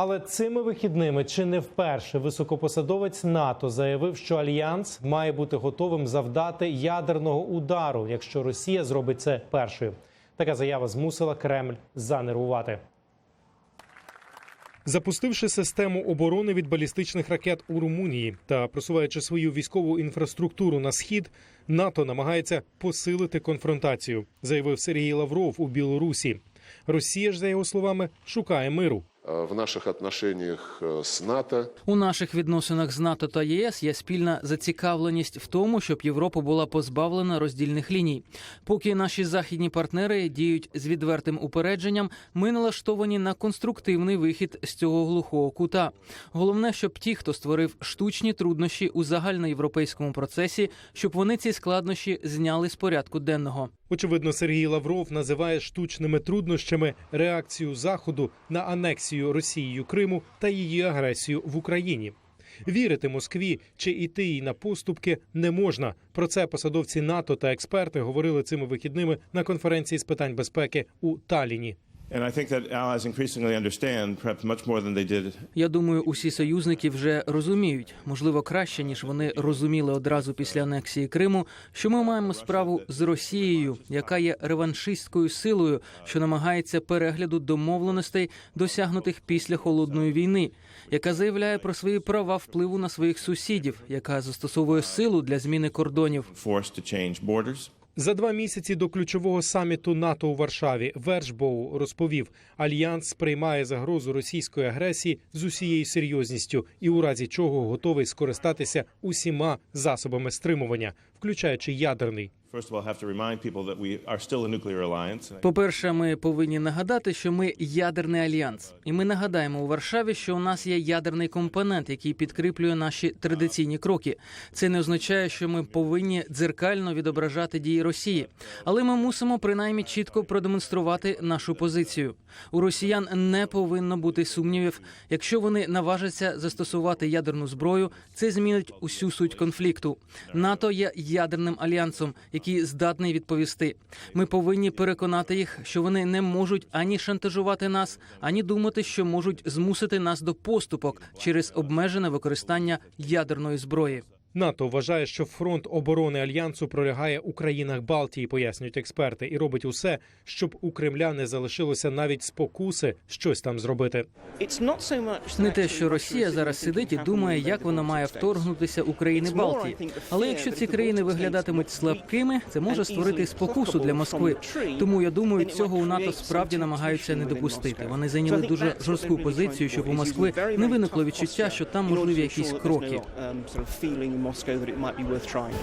Але цими вихідними чи не вперше високопосадовець НАТО заявив, що альянс має бути готовим завдати ядерного удару, якщо Росія зробить це першою. Така заява змусила Кремль занервувати. Запустивши систему оборони від балістичних ракет у Румунії та просуваючи свою військову інфраструктуру на схід, НАТО намагається посилити конфронтацію, заявив Сергій Лавров у Білорусі. Росія ж, за його словами, шукає миру. Э, в наших отношениях э, с НАТО. У наших відносинах з НАТО та ЄС є спільна зацікавленість в тому, щоб Європа була позбавлена роздільних ліній. Поки наші західні партнери діють з відвертим упередженням, ми налаштовані на конструктивний вихід з цього глухого кута. Головне, щоб ті, хто створив штучні труднощі у загальноєвропейському процесі, щоб вони ці складнощі зняли з порядку денного. Очевидно, Сергій Лавров називає штучними труднощами реакцію Заходу на анексію Росією Криму та її агресію в Україні. Вірити Москві чи іти їй на поступки не можна. Про це посадовці НАТО та експерти говорили цими вихідними на конференції з питань безпеки у Талліні. Я думаю, усі союзники вже розуміють, можливо, краще ніж вони розуміли одразу після анексії Криму, що ми маємо справу з Росією, яка є реваншистською силою, що намагається перегляду домовленостей, досягнутих після холодної війни, яка заявляє про свої права впливу на своїх сусідів, яка застосовує силу для зміни кордонів. За два місяці до ключового саміту НАТО у Варшаві Вершбоу розповів, альянс сприймає загрозу російської агресії з усією серйозністю і у разі чого готовий скористатися усіма засобами стримування, включаючи ядерний. Alliance. По-перше, ми повинні нагадати, що ми ядерний альянс, і ми нагадаємо у Варшаві, що у нас є ядерний компонент, який підкріплює наші традиційні кроки. Це не означає, що ми повинні дзеркально відображати дії Росії, але ми мусимо принаймні чітко продемонструвати нашу позицію. У росіян не повинно бути сумнівів. Якщо вони наважаться застосувати ядерну зброю, це змінить усю суть конфлікту. НАТО є ядерним альянсом, який здатний відповісти. Ми повинні переконати їх, що вони не можуть ані шантажувати нас, ані думати, що можуть змусити нас до поступок через обмежене використання ядерної зброї. НАТО вважає, що фронт оборони альянсу пролягає у країнах Балтії, пояснюють експерти, і робить усе, щоб у Кремля не залишилося навіть спокуси щось там зробити. Не те, що Росія зараз сидить і думає, як вона має вторгнутися у країни Балтії. Але якщо ці країни виглядатимуть слабкими, це може створити спокусу для Москви. Тому я думаю, цього у НАТО справді намагаються не допустити. Вони зайняли дуже жорстку позицію, щоб у Москви не виникло відчуття, що там можливі якісь кроки. Moscow that it might be worth trying.